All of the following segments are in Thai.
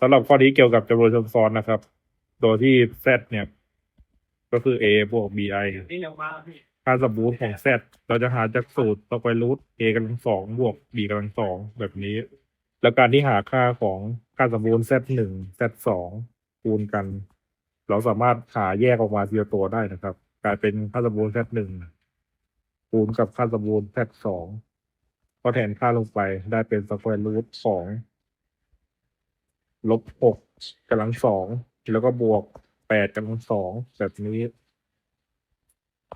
สำหรับข้อนี้เกี่ยวกับจำนวนซ้อนนะครับ โดยที่ z เนี่ย ก็คือ a บวก bi นี่เร็วมากพี่ค่าสมบูรณ์ของ z เราจะหาจากสูตรสแควร์รูท a กำลังสองบวก b กำลังสองแบบนี้ แล้วการที่หาค่าของค่าสมบูรณ์ z หนึ่ง z สองคูณกัน เราสามารถหาแยกออกมาทีละตัวได้นะครับ กลายเป็นค่าสมบูรณ์ z หนึ่งคูณกับค่าสมบูรณ์ z สองก็แทนค่าลงไปได้เป็นสแควร์รูทของ ลบหกกำลังสองแล้วก็บวกแปดกำลังสองแบบนี้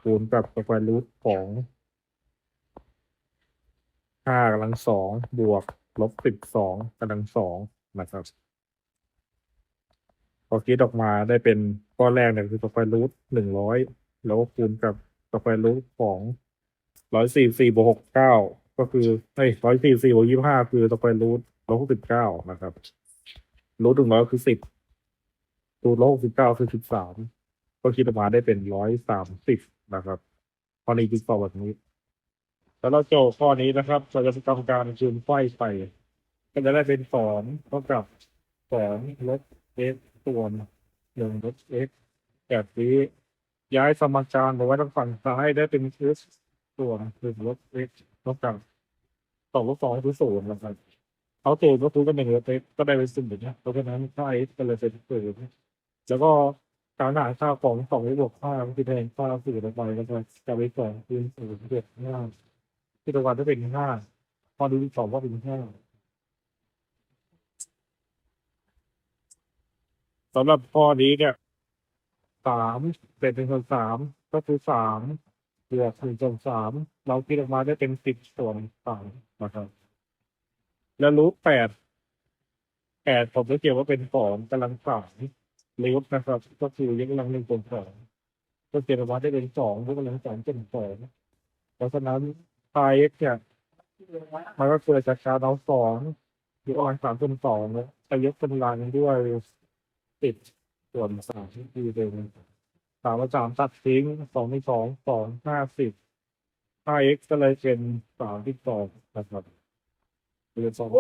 คูณกับสแควร์รูทของห้ากำลังสองบวกลบสิบสองกำลังสองนะครับพอคิดออกมาได้เป็นก้อนแรกเนี่ยคือสแควร์รูทหนึ่งร้อยแล้วก็คูณกับสแควร์รูทของร้อยสี่สี่บวกหกเก้าก็คือเฮ้ยร้อยสี่สี่บวกยี่ห้าคือสแควร์รูทร้อยหกสิบเก้านะครับ รูทหนึ่งร้อยคือสิบรูทร้อยหกสิบเก้าคือสิบสามก็คิดออกมาได้เป็นร้อยสามสิบนะครับข้อนี้คือตอบแบบนี้ แล้วเราโจทย์ข้อนี้นะครับเราจะทำการคูณไฟไป ก็จะได้เป็นสองเท่ากับสองลบ x ส่วนหนึ่งลบ x แบบนี้ย้ายสมการมาไว้ทางฝั่งซ้ายได้เป็น x ส่วนหนึ่งลบ x เท่ากับสองลบสองคือศูนย์นะครับ เอาศูนย์ก็คูณกันหนึ่งเลบ x ก็ได้เป็นศูนย์นะเพราะฉะนั้นค่า x ก็เลยเป็นศูนย์แล้วก็การหาค่าของสองบวกค่าก็คือแทนค่าสื่อลงไปก็จะจะไปสองคูณศูนย์เจ็ดห้าที่ตัววันจะเป็นห้าพอดูสองก็เป็นห้าสำหรับข้อนี้เนี่ยสามเป็นเป็นส่วนสามก็คือสามบวกหนึ่งส่วนสามเราคิดออกมาได้เป็นสิบส่วนสามนะครับ แล้วรูทแปดแปดผมจะเกี่ยวว่าเป็นสองกำลังสามรูทนะครับ ก็คือยกกำลังหนึ่งส่วนสองก็เกี่ยวออกมาได้เป็นสองยกกำลังสามเป็นสองเพราะฉะนั้นพายเอ็กเนี่ยมันก็เกิดจากการเอาสองยกกำลังสามเป็นสองแล้วไปยกกำลังด้วยติดส่วนสามที่คือเป็นสามสามตัดทิ้งสองในสองสองห้าสิบห้า x ก็เลยเป็นสามที่สองนะครับ หรือสอง